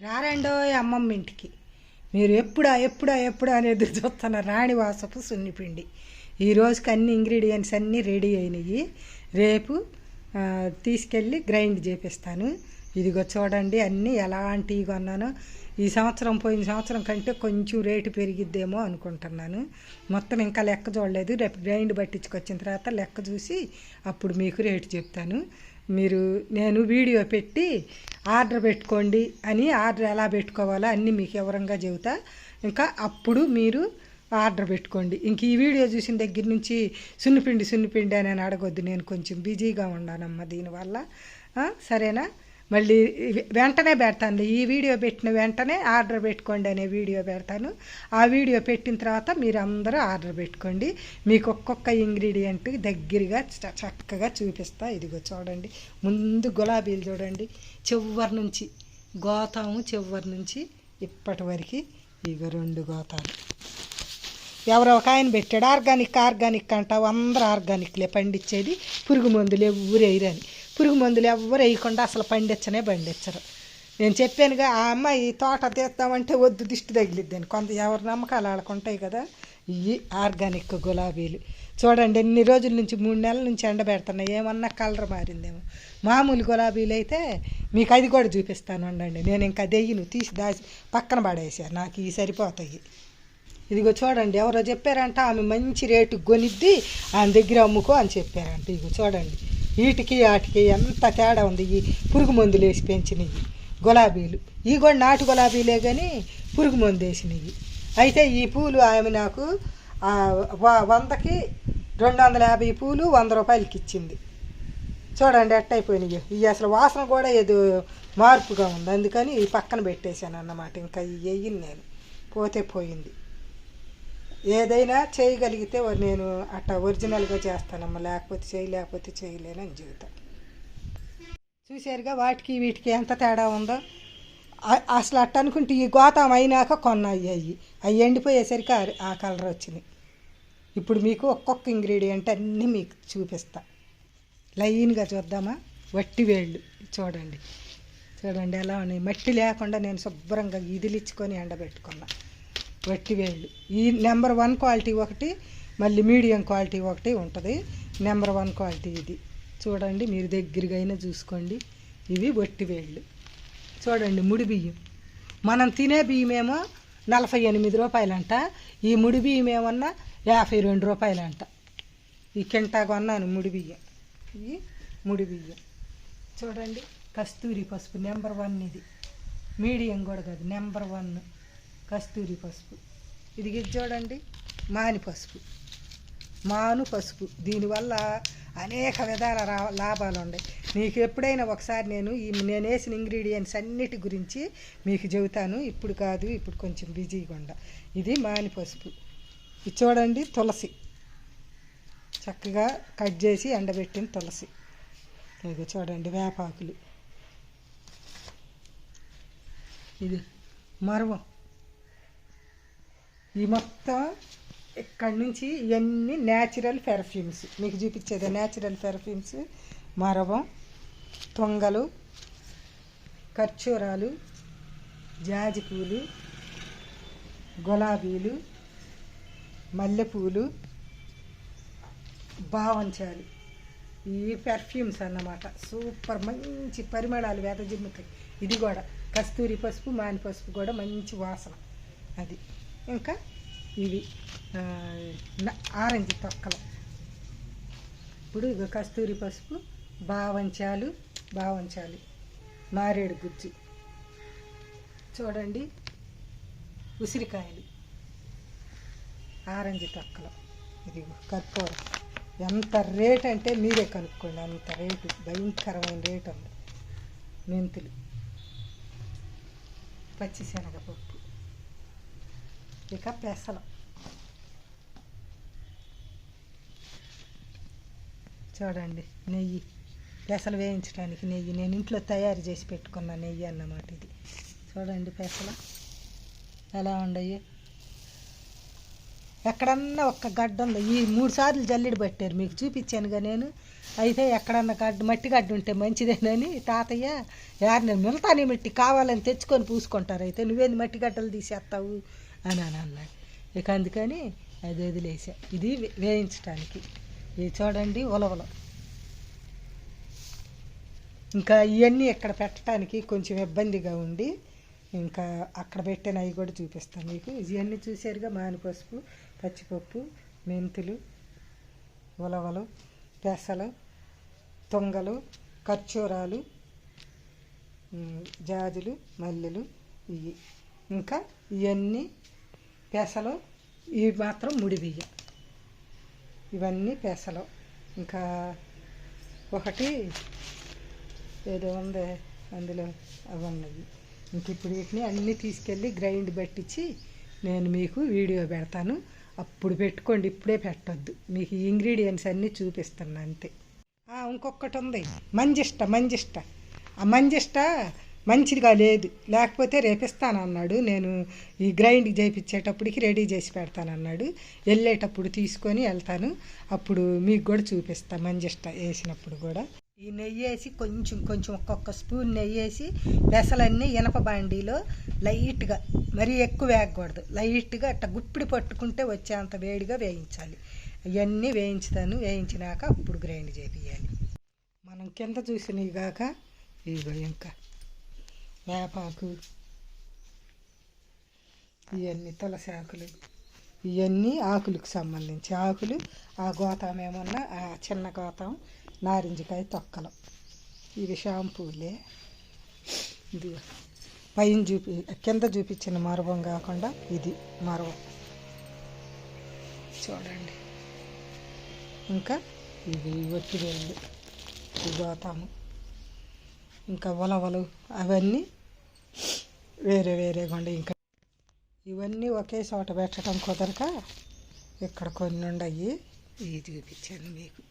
రారండో అమ్మమ్మ ఇంటికి మీరు ఎప్పుడా ఎప్పుడా ఎప్పుడా అనేది చూస్తున్న రాణి వాసపు సున్నిపిండి. ఈ రోజుకి అన్ని ఇంగ్రీడియంట్స్ అన్నీ రెడీ అయినాయి. రేపు తీసుకెళ్ళి గ్రైండ్ చేపిస్తాను. ఇదిగో చూడండి అన్నీ ఎలాంటివి కొన్నానో. ఈ సంవత్సరం పోయిన సంవత్సరం కంటే కొంచెం రేటు పెరిగిద్దేమో అనుకుంటున్నాను. మొత్తం ఇంకా లెక్క చూడలేదు. రేపు గ్రైండ్ పట్టించుకొచ్చిన తర్వాత లెక్క చూసి అప్పుడు మీకు రేటు చెప్తాను. మీరు నేను వీడియో పెట్టి ఆర్డర్ పెట్టుకోండి అని ఆర్డర్ ఎలా పెట్టుకోవాలో అన్నీ మీకు వివరంగా చెబుతా. ఇంకా అప్పుడు మీరు ఆర్డర్ పెట్టుకోండి. ఇంక ఈ వీడియో చూసిన దగ్గర నుంచి సున్నిపిండి సున్నిపిండి అని అడగొద్దు. నేను కొంచెం బిజీగా ఉన్నానమ్మా దీనివల్ల. సరేనా? మళ్ళీ వెంటనే పెడతాను. ఈ వీడియో పెట్టిన వెంటనే ఆర్డర్ పెట్టుకోండి అనే వీడియో పెడతాను. ఆ వీడియో పెట్టిన తర్వాత మీరు అందరూ ఆర్డర్ పెట్టుకోండి. మీకు ఒక్కొక్క ఇంగ్రీడియంట్ దగ్గరగా చ- చక్కగా చూపిస్తా. ఇదిగో చూడండి. ముందు గులాబీలు చూడండి. చివరి నుంచి గోతాము చివరి నుంచి ఇప్పటి వరకు ఇగో రెండు గోతాలు. ఎవరో ఒక ఆయన పెట్టాడు. ఆర్గానిక్ ఆర్గానిక్ అంటావు. అందరూ ఆర్గానిక్లే పండించేది. పురుగు మందులు ఎవ్వరు వేయరని. పురుగు మందులు ఎవ్వరు వేయకుండా అసలు పండించనే పండించరు నేను చెప్పానుగా ఆ అమ్మాయి తోట తీద్దామంటే వద్దు దిష్టి తగిలిద్దని కొంత ఎవరి నమ్మకాలు ఆడుకుంటాయి ఉంటాయి కదా ఇవి ఆర్గానిక్ గులాబీలు. చూడండి ఎన్ని రోజుల నుంచి మూడు నెలల నుంచి ఎండబెడుతున్నాయి ఏమన్నా కలర్ మారిందేమో. మామూలు గులాబీలు అయితే మీకు అది కూడా చూపిస్తాను ఉండండి. నేను ఇంకా దెయ్యను తీసి దాచి పక్కన పడేసాను నాకు ఇవి సరిపోతాయి. ఇదిగో చూడండి ఎవరో చెప్పారంట ఆమె మంచి రేటు కొనిద్ది ఆమె దగ్గర అమ్ముకో అని చెప్పారంట. ఇదిగో చూడండి. వీటికి వాటికి ఎంత తేడా ఉంది? ఈ పురుగు మందులు వేసి పెంచినవి గులాబీలు. ఈ కూడా నాటు గులాబీలే కానీ పురుగు మందు వేసినవి. అయితే ఈ పూలు ఆమె నాకు వందకి రెండు వందల యాభై పూలు వంద రూపాయలకి ఇచ్చింది. చూడండి ఎట్టయిపోయినాయి ఇవి అసలు వాసన కూడా ఏదో మార్పుగా ఉంది. అందుకని ఈ పక్కన పెట్టేశాను అన్నమాట ఇంకా ఇవి వేయను నేను పోతే పోయింది. ఏదైనా చేయగలిగితే నేను అట్లా ఒరిజినల్గా చేస్తానమ్మా. లేకపోతే చేయలేకపోతే చేయలేనని చెబుతా. చూసారుగా వాటికి వీటికి ఎంత తేడా ఉందో. అసలు అట్ట అనుకుంటే ఈ గోతం అయినాక కొన్నాయి అవి అవి ఎండిపోయేసరికి ఆ- ఆ కలర్ వచ్చినాయి ఇప్పుడు మీకు ఒక్కొక్క ఇంగ్రీడియంట్ అన్నీ మీకు చూపిస్తా. లైన్గా చూద్దామా? వట్టి వేళ్ళు. చూడండి. చూడండి ఎలా ఉన్నాయి. మట్టి లేకుండా నేను శుభ్రంగా ఇదిలిచ్చుకొని ఎండబెట్టుకున్నా. వట్టివేళ్ళు ఈ నెంబర్ వన్ క్వాలిటీ ఒకటి మళ్ళీ మీడియం క్వాలిటీ ఒకటి ఉంటుంది. నెంబర్ వన్ క్వాలిటీ ఇది. చూడండి మీరు దగ్గరగా చూసుకోండి. ఇవి వట్టివేళ్ళు చూడండి ముడి బియ్యం. మనం తినే బియ్యమేమో నలభై ఎనిమిది రూపాయలంట. ఈ ముడి బియ్యం ఏమన్నా యాభై రెండు రూపాయలంట. ఈ కింటా కొన్నాను ముడి బియ్యం. ఇవి ముడి బియ్యం. చూడండి కస్తూరి పసుపు నెంబర్ వన్ ఇది. మీడియం కూడా కాదు నెంబర్ వన్. కస్తూరి పసుపు. ఇది ఇది చూడండి. మాని పసుపు. మాను పసుపు. దీనివల్ల అనేక విధాల రా లాభాలు ఉన్నాయి. మీకు ఎప్పుడైనా ఒకసారి నేను ఈ నేను వేసిన ఇంగ్రీడియంట్స్ అన్నిటి గురించి మీకు చెబుతాను. ఇప్పుడు కాదు ఇప్పుడు కొంచెం బిజీగా ఉండ. ఇది మాని పసుపు. ఇది చూడండి తులసి. చక్కగా కట్ చేసి ఎండబెట్టిన తులసి. ఇది చూడండి వేపాకులు. ఇది మరవం. ఈ మొత్తం ఇక్కడి నుంచి ఇవన్నీ న్యాచురల్ పెర్ఫ్యూమ్స్ మీకు చూపించేది న్యాచురల్ పెర్ఫ్యూమ్స్ మరవం తొంగలు ఖర్చూరాలు జాజి పూలు గులాబీలు మల్లెపూలు భావంచాలు ఈ పెర్ఫ్యూమ్స్ అన్నమాట. సూపర్ మంచి పరిమళాలు వేదజిమ్ముతాయి ఇది కూడా. కస్తూరి పసుపు మాని పసుపు కూడా మంచి వాసన. అది. ఇంకా ఇవి ఆరెంజ్ తొక్కలు. ఇప్పుడు ఇక కస్తూరి పసుపు బావంచాలు బావంచాలు మారేడు గుజ్జు. చూడండి ఉసిరికాయలు ఆరెంజ్ తొక్కలు. ఇది కర్పూరం. ఎంత రేట్ అంటే మీరే కనుక్కోండి అంత రేటు భయంకరమైన రేటు ఉంది. మెంతులు పచ్చిశనగపప్పు. ఇక పెసలు చూడండి నెయ్యి. పెసలు వేయించడానికి నెయ్యి. నేను ఇంట్లో తయారు చేసి పెట్టుకున్న నెయ్యి అన్నమాట ఇది. చూడండి పెసలు ఎలా ఉండయి. ఎక్కడన్నా ఒక్క గడ్డ ఉంది ఈ మూడు సార్లు జల్లెడ పట్టారు మీకు చూపించానుగా నేను. అయితే ఎక్కడన్నా గడ్డ మట్టి గడ్డ ఉంటే మంచిదేనని తాతయ్య యారు నేను మిగతాని మట్టి కావాలని తెచ్చుకొని పూసుకుంటారు. అయితే నువ్వేంది మట్టి గడ్డలు తీసేస్తావు? అని అని అన్నాడు ఇక అందుకని అది వదిలేసా. ఇది వే- వేయించడానికి ఇది చూడండి ఉలవలు. ఇంకా ఇవన్నీ ఇక్కడ పెట్టడానికి కొంచెం ఇబ్బందిగా ఉండి ఇంకా అక్కడ పెట్టిన అవి కూడా చూపిస్తాను మీకు. ఇవన్నీ చూసారుగా మానిపసుపు పచ్చిపప్పు మెంతులు ఉలవలు పెసలు తొంగలు ఖర్చూరాలు జాజులు మల్లెలు ఇవి. ఇంకా ఇవన్నీ పెసలు ఇవి మాత్రం ముడి బియ్యం ఇవన్నీ పెసలు. ఇంకా ఒకటి ఏదో ఉంది అందులో అవి ఉన్నాయి ఇంక ఇప్పుడు వీటిని అన్నీ తీసుకెళ్ళి గ్రైండ్ పెట్టించి నేను మీకు వీడియో పెడతాను. అప్పుడు పెట్టుకోండి ఇప్పుడే పెట్టొద్దు. మీకు ఇంగ్రీడియంట్స్ అన్నీ చూపిస్తాను అంతే. ఇంకొకటి ఉంది. మంజిష్ట మంజిష్ట. ఆ మంజిష్ట మంచిదిగా లేదు. లేకపోతే రేపిస్తాను అన్నాడు నేను ఈ గ్రైండ్ చేయించేటప్పటికి రెడీ చేసి పెడతానన్నాడు. వెళ్ళేటప్పుడు తీసుకొని వెళ్తాను. అప్పుడు మీకు కూడా చూపిస్తాను మంజిష్ట వేసినప్పుడు కూడా. ఈ నెయ్యి వేసి కొంచెం కొంచెం ఒక్కొక్క స్పూన్ నెయ్యి వేసి పెసలన్నీ ఇనప బాండీలో లైట్గా మరీ ఎక్కువ వేయకూడదు. లైట్గా అట్ట గుప్పిడి పట్టుకుంటే వచ్చేంత వేడిగా వేయించాలి. అవన్నీ వేయించుతాను. వేయించినాక అప్పుడు గ్రైండ్ చేపియాలి మనం కింద చూసినవి కాక ఇగో ఇంకా. వేపాకు ఇవన్నీ తులసి ఆకులు ఇవన్నీ ఆకులకు సంబంధించి ఆకులు. ఆ గోతం ఏమన్నా? ఆ చిన్న గోతం నారింజకాయ తొక్కలు. ఇవి షాంపూలే. ఇది పైన చూపి కింద చూపించిన మరవం కాకుండా ఇది మరవం. చూడండి. ఇంకా ఇవి ఒత్తిడి ఈ గోతాము. ఇంకా ఉలవలు అవన్నీ వేరే వేరేగా ఉండే ఇంకా. ఇవన్నీ ఒకే చోట పెట్టడం కుదరక ఇక్కడ కొన్ని ఉండయి. ఇది చూపించాను మీకు.